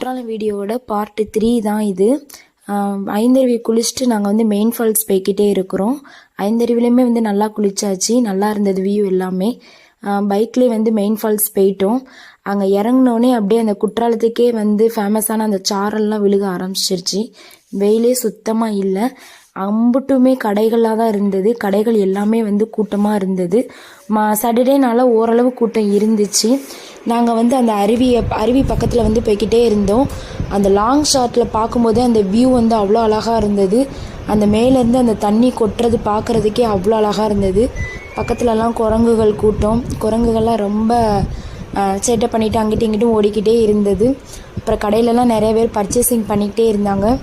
குற்றாலம் வீடியோவோட part three தான் இது. ஐந்தருவி குளிச்சுட்டு நாங்கள் வந்து மெயின் ஃபால்ஸ் போய்க்கிட்டே இருக்கிறோம். ஐந்தருவிலையுமே வந்து நல்லா குளிச்சாச்சு. நல்லா இருந்தது வியூ எல்லாமே. பைக்லேயே வந்து மெயின் ஃபால்ஸ் போயிட்டோம். அங்கே இறங்கினோடனே அப்படியே அந்த குற்றாலத்துக்கே வந்து ஃபேமஸான அந்த சாரல்லாம் விழுக ஆரம்பிச்சிருச்சு. வெயிலே சுத்தமாக இல்லை. அம்புட்டுமே கடைகளாக தான் இருந்தது. கடைகள் எல்லாமே வந்து கூட்டமாக இருந்தது. மா சாட்டர்டேனால ஓரளவு கூட்டம் இருந்துச்சு. நாங்கள் வந்து அந்த அருவியை அருவி பக்கத்தில் வந்து போய்கிட்டே இருந்தோம். அந்த லாங் ஷாட்டில் பார்க்கும்போதே அந்த வியூ வந்து அவ்வளோ அழகாக இருந்தது. அந்த மேலேருந்து அந்த தண்ணி கொட்டுறது பார்க்குறதுக்கே அவ்வளோ அழகாக இருந்தது. பக்கத்துலலாம் குரங்குகள் கூட்டம். குரங்குகள்லாம் ரொம்ப சேட்டை பண்ணிட்டு அங்கிட்டும் இங்கிட்டும் ஓடிக்கிட்டே இருந்தது. அப்புறம் கடையிலலாம் நிறைய பேர் பர்ச்சேசிங் பண்ணிக்கிட்டே இருந்தாங்க.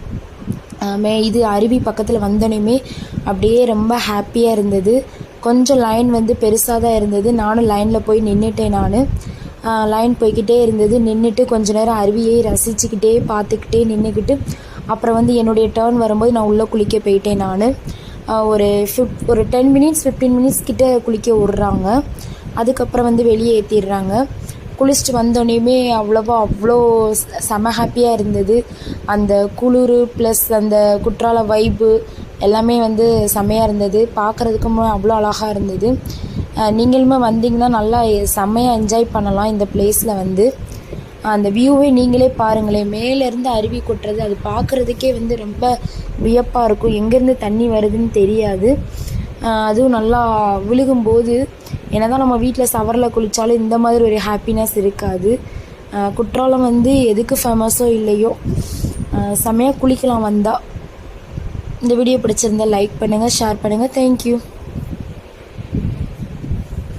மே இது அருவி பக்கத்தில் வந்தோடனே அப்படியே ரொம்ப ஹாப்பியாக இருந்தது. கொஞ்சம் லைன் வந்து பெருசாக தான் இருந்தது. நானும் லைனில் போய் நின்றுட்டேன் நான். லைன் போய்க்கிட்டே இருந்தது. நின்றுட்டு கொஞ்ச நேரம் அருவியை ரசிச்சுக்கிட்டே பார்த்துக்கிட்டே நின்றுக்கிட்டு அப்புறம் வந்து என்னுடைய டேர்ன் வரும்போது நான் உள்ளே குளிக்க போயிட்டேன் நான். ஒரு ஃபிஃப் ஒரு டென் மினிட்ஸ் ஃபிஃப்டீன் மினிட்ஸ் கிட்டே குளிக்க விட்றாங்க. அதுக்கப்புறம் வந்து வெளியே ஏற்றிடுறாங்க குளிச்சுட்டு வந்தோடனேயுமே அவ்வளோவா அவ்வளோ செம ஹாப்பியாக இருந்தது. அந்த குளிர் ப்ளஸ் அந்த குற்றால வைப்பு எல்லாமே வந்து செம்மையாக இருந்தது. பார்க்குறதுக்கும் அவ்வளோ அழகாக இருந்தது. நீங்களுமே வந்தீங்கன்னா நல்லா செம்மையாக என்ஜாய் பண்ணலாம் இந்த பிளேஸில் வந்து. அந்த வியூவே நீங்களே பாருங்களேன் மேலேருந்து அருவி கொட்டுறது அது பார்க்குறதுக்கே வந்து ரொம்ப வியப்பாக இருக்கும். எங்கேருந்து தண்ணி வருதுன்னு தெரியாது. அதுவும் நல்லா விழுகும்போது என்னதான் நம்ம வீட்டில் சவரில் குளித்தாலும் இந்த மாதிரி ஒரு ஹாப்பினஸ் இருக்காது. குற்றாலம் வந்து எதுக்கு ஃபேமஸோ இல்லையோ? ஆஹ் செமையாக குளிக்கலாம் வந்தால் இந்த வீடியோ பிடிச்சிருந்தா லைக் பண்ணுங்கள் ஷேர் பண்ணுங்கள் தேங்க்யூ